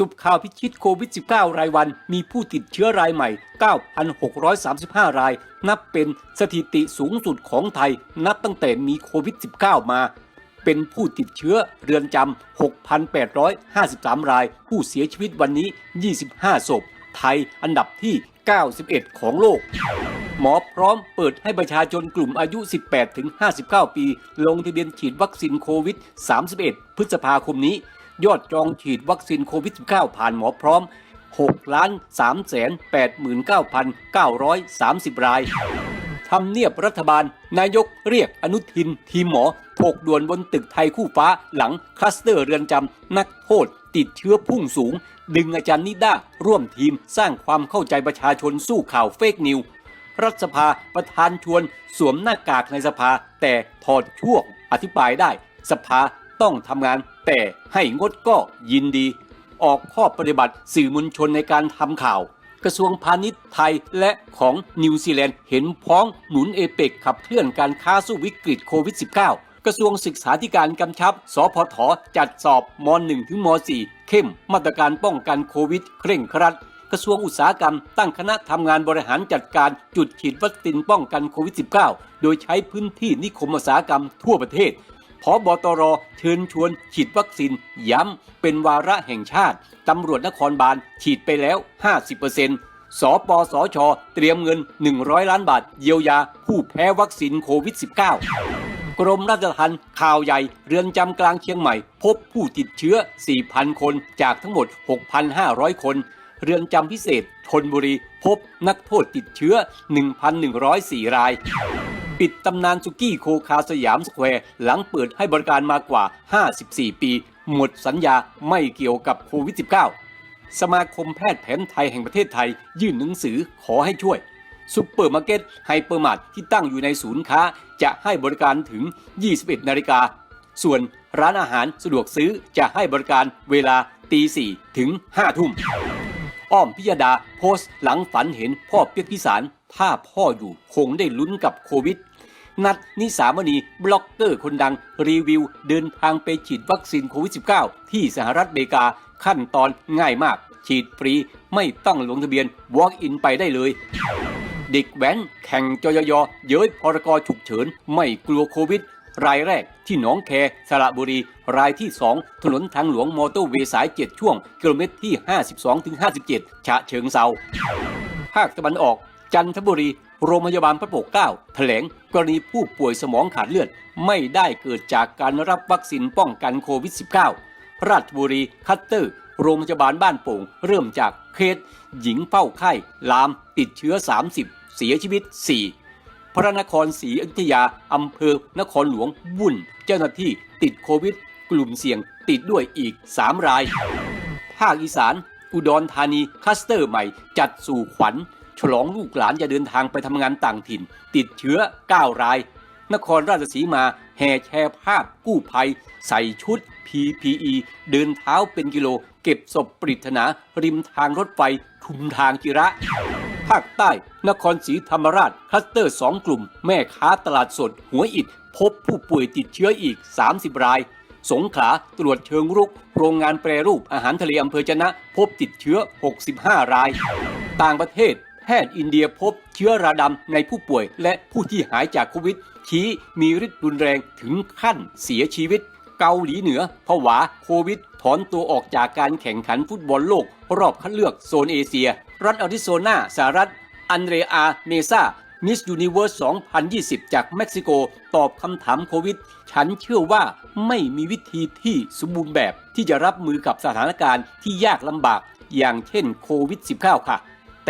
สุบข่าวพิชิตโควิด -19 รายวัน มีผู้ติดเชื้อรายใหม่ 9,635 ราย นับเป็นสถิติสูงสุดของไทย นับตั้งแต่มีโควิด -19 มา เป็นผู้ติดเชื้อเรือนจำ 6,853 ราย ผู้เสียชีวิตวันนี้ 25 ศพ ไทยอันดับที่ 91 ของโลก หมอพร้อมเปิดให้ประชาชนกลุ่มอายุ 18-59 ปี ลงทะเบียนฉีดวัคซีนโควิด 31 พฤษภาคมนี้ ยอดจองฉีดวัคซีนโควิด -19 ผ่านหมอพร้อม 6 ล้าน3แสน89,930 รายทำเนียบรัฐบาล นายกเรียกอนุทิน ทีมหมอถกด่วนบนตึกไทยคู่ฟ้าหลังคลัสเตอร์เรือนจำ นักโทษ ติดเชื้อพุ่งสูง ดึงอาจารย์นิด้าร่วมทีมสร้างความเข้าใจประชาชนสู้ข่าวเฟกนิว รัฐสภาประธานชวน สวมหน้ากากในสภา แต่ถอดช่วงอธิบายได้ สภา ต้องทำงาน แต่ให้งดก็ยินดี ออกข้อปฏิบัติสื่อมวลชนในการทำข่าว กระทรวงพาณิชย์ไทยและของนิวซีแลนด์เห็นพ้องหนุนเอเปกขับเคลื่อนการค้าสู้วิกฤตโควิด -19 กระทรวงศึกษาธิการกำชับ สพทจัดสอบม .1 ถึงม .4 เข้มมาตรการป้องกันโควิดเคร่งครัดกระทรวงอุตสาหกรรมตั้งคณะทำงานบริหารจัดการจุดฉีดวัคซีนป้องกันโควิด -19 โดยใช้พื้นที่นิคมอุตสาหกรรมทั่วประเทศ พบตรเชิญชวนฉีดวัคซีนย้ำเป็นวาระแห่งชาติ ตำรวจนครบาลฉีดไปแล้ว 50%สปสช เตรียมเงิน 100 ล้านบาท เยียวยาผู้แพ้วัคซีนโควิด -19 กรมราชทัณฑ์ข่าวใหญ่ เรือนจำกลางเชียงใหม่ พบผู้ติดเชื้อ 4,000 คนจากทั้งหมด 6,500 คน เรือนจำพิเศษธนบุรี พบนักโทษติดเชื้อ 1,104 ราย ปิดตำนานสุกี้โคคาสยามสแควร์หลังเปิดให้บริการมากว่า 54 ปี หมดสัญญาไม่เกี่ยวกับโควิด -19 สมาคมแพทย์แผนไทยแห่งประเทศไทย ยื่นหนังสือขอให้ช่วยซุปเปอร์มาร์เก็ตไฮเปอร์มาร์ทที่ตั้งอยู่ในศูนย์ค้า จะให้บริการถึง 21 นาฬิกา ส่วนร้านอาหารสะดวกซื้อจะให้บริการเวลาตี4ถึง5ทุ่ม อ้อมพิยดาโพสต์หลังฝันเห็นพ่อเปียกพิสาร ถ้าพ่ออยู่คงได้ลุ้นกับโควิด นัดนิสามณีบล็อกเกอร์คนดังรีวิว เดินทางไปฉีดวัคซีนโควิด -19 ที่สหรัฐอเมริกาขั้นตอนง่ายมาก ฉีดฟรีไม่ต้องลงทะเบียน Walk in ไปได้เลย เด็กแว้นแข่งจยยเย้ยพรกฉุกเฉิน ไม่กลัวโควิด รายแรกที่หนองแคสระบุรี รายที่ 2 ถนนทางหลวงมอเตอร์เวย์สาย 7 ช่วง กิโลเมตรที่ 52-57 ฉะเชิงเซาภาคตะวันออกจันทบุรี โรงพยาบาลพระปกเกล้าแถลงกรณีผู้ป่วยสมองขาดเลือด ไม่ได้เกิดจากการรับวัคซีนป้องกันโควิด -19 ราชบุรีคัตเตอร์ โรงพยาบาลบ้านโป่ง เริ่มจากเคสหญิงเฝ้าไข้ลามติดเชื้อ 30 เสียชีวิต 4 พระนครศรีอยุธยาอำเภอนครหลวงวุ่น เจ้าหน้าที่ติดโควิด กลุ่มเสี่ยงติดด้วยอีก 3 ราย ภาคอีสาน อุดรธานีคัสเตอร์ใหม่จัดสู่ขวัญ ฉลองลูกหลานจะเดินทางไปทำงานต่างถิ่น ติดเชื้อ 9 ราย นครราชสีมาแห่แชร์ภาพกู้ภัย ใส่ชุด PPE เดินเท้าเป็นกิโล เก็บศพปริศนา ริมทางรถไฟชุมทางจิระ ภาคใต้ นครศรีธรรมราชคลัสเตอร์ 2 กลุ่ม แม่ค้าตลาดสด หัวอิด พบผู้ป่วยติดเชื้ออีก 30 รายสงขลาตรวจเชิงรุก โรงงานแปรรูปอาหารทะเลอำเภอจนะ พบติดเชื้อ 65 ราย ต่างประเทศ ทย์อินเดียพบเชื้อราดำในผู้ป่วย และผู้ที่หายจากโควิด ชี้มีฤทธิ์รุนแรงถึงขั้นเสียชีวิต เกาหลีเหนือผวาโควิด ถอนตัวออกจากการแข่งขันฟุตบอลโลก รอบคัดเลือกโซนเอเชีย รัฐอาริโซนาสหรัฐ อันเดรอาเมซามิสยูนิเว r ร์ส 2020 จากเม็กซิโก ตอบคำถามโควิด ฉันเชื่อว่าไม่มีวิธีที่สมบูรณ์แบบที่จะรับมือกับสถานการณ์ที่ยากลำบาก อย่างเช่นโควิด -19 ค่ะ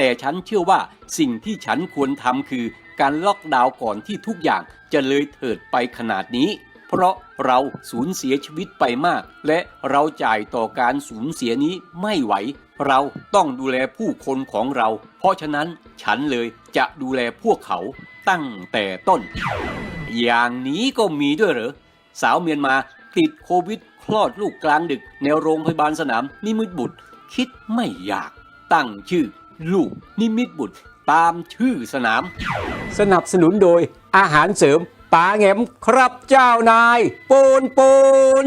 แต่ฉันเชื่อว่าสิ่งที่ฉันควรทำคือการล็อกดาวน์ก่อนที่ทุกอย่างจะเลยเถิดไปขนาดนี้ เพราะเราสูญเสียชีวิตไปมาก และเราจ่ายต่อการสูญเสียนี้ไม่ไหว เราต้องดูแลผู้คนของเรา เพราะฉะนั้นฉันเลยจะดูแลพวกเขาตั้งแต่ต้น อย่างนี้ก็มีด้วยเหรอ สาวเมียนมาติดโควิดคลอดลูกกลางดึกในโรงพยาบาลสนามนิมิตบุตร คิดไม่อยากตั้งชื่อ ลูกนิมิตบุตรตามชื่อสนาม สนับสนุนโดยอาหารเสริมปลาแงมครับเจ้านาย ปูนปูน